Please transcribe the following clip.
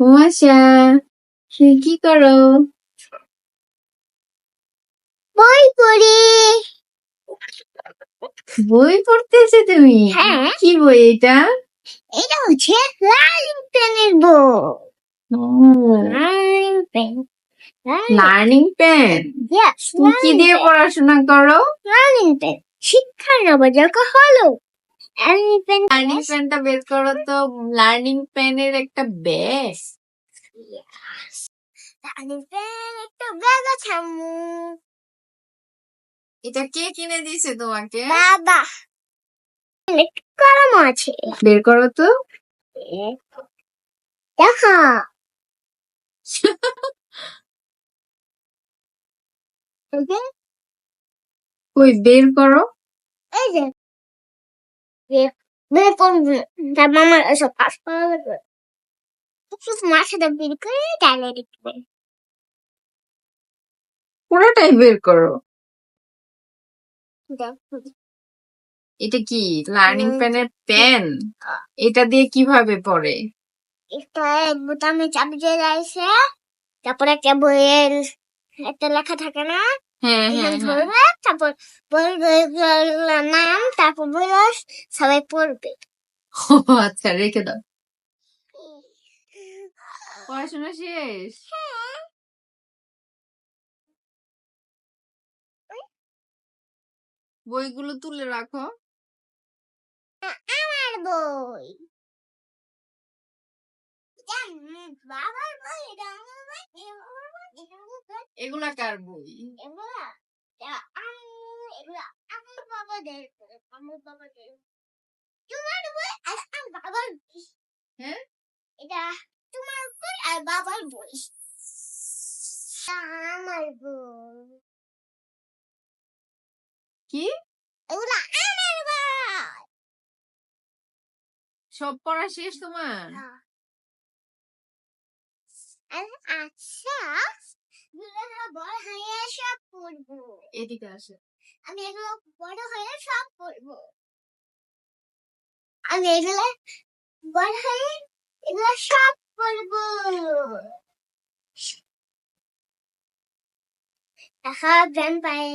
কুয়াশা তুমি কি করো? বই পড়ি। বই পড়তেছে তুমি? হ্যাঁ। কি বই এটা? এটা হচ্ছে লার্নিং পেনের বই। Learning pen. লার্নিং পেন তুমি কি দিয়ে পড়াশোনা করো? লার্নিং পেন শিক্ষার নবজাগা হলো লার্নিং পেন লার্নিং পেনটা বের করো তো। লার্নিং পেনের একটা লার্নিং পেন একটা ব্যাগ আছে আম্মু। এটা কে কিনে দিয়েছে তোমাকে? বাবা। কলম আছে। বের করো তো। দেখো এই যে, ওই বের করো। এই যে। বের করবে তার মামার এসব লাগবে। বের করে ডালে রেখে পুরোটাই বের করো? এটা কি লার্নিং। পেনের পেন এটা দিয়ে কীভাবে পড়ে? একটা বোতামে চাবি দিয়ে যাইছে তারপর একটা বইয়ের একটা লেখা থাকে না? হ্যাঁ হ্যাঁ হ্যাঁ। ধরবে তারপর বইয়ের নাম তারপর বই সবাই পড়বে। ও আচ্ছা রেখে দাও। পড়াশোনা শেষ? বইগুলো তুলে রাখো। আমার বই। বাবার বই আমার বই এটা আমার বই এটা আমার বই এগুলা কার বই? এগুলা এগুলা আমার বাবাদের আমার বাবাদের। তোমার বই আর আমার বাবার হ্যাঁ? এটা তোমার বই আর বাবার বই। আমার বই। কি? এগুলা আমার বই। সব পড়া শেষ তোমার? আচ্ছা এগুলো বড় হয়ে সব পড়ব। এদিকে আসে। আমি এগুলো বড় হয়ে সব পড়ব। আমি এগুলো বড় হয়ে এগুলো সব পড়ব। দেখা ব্যান পাই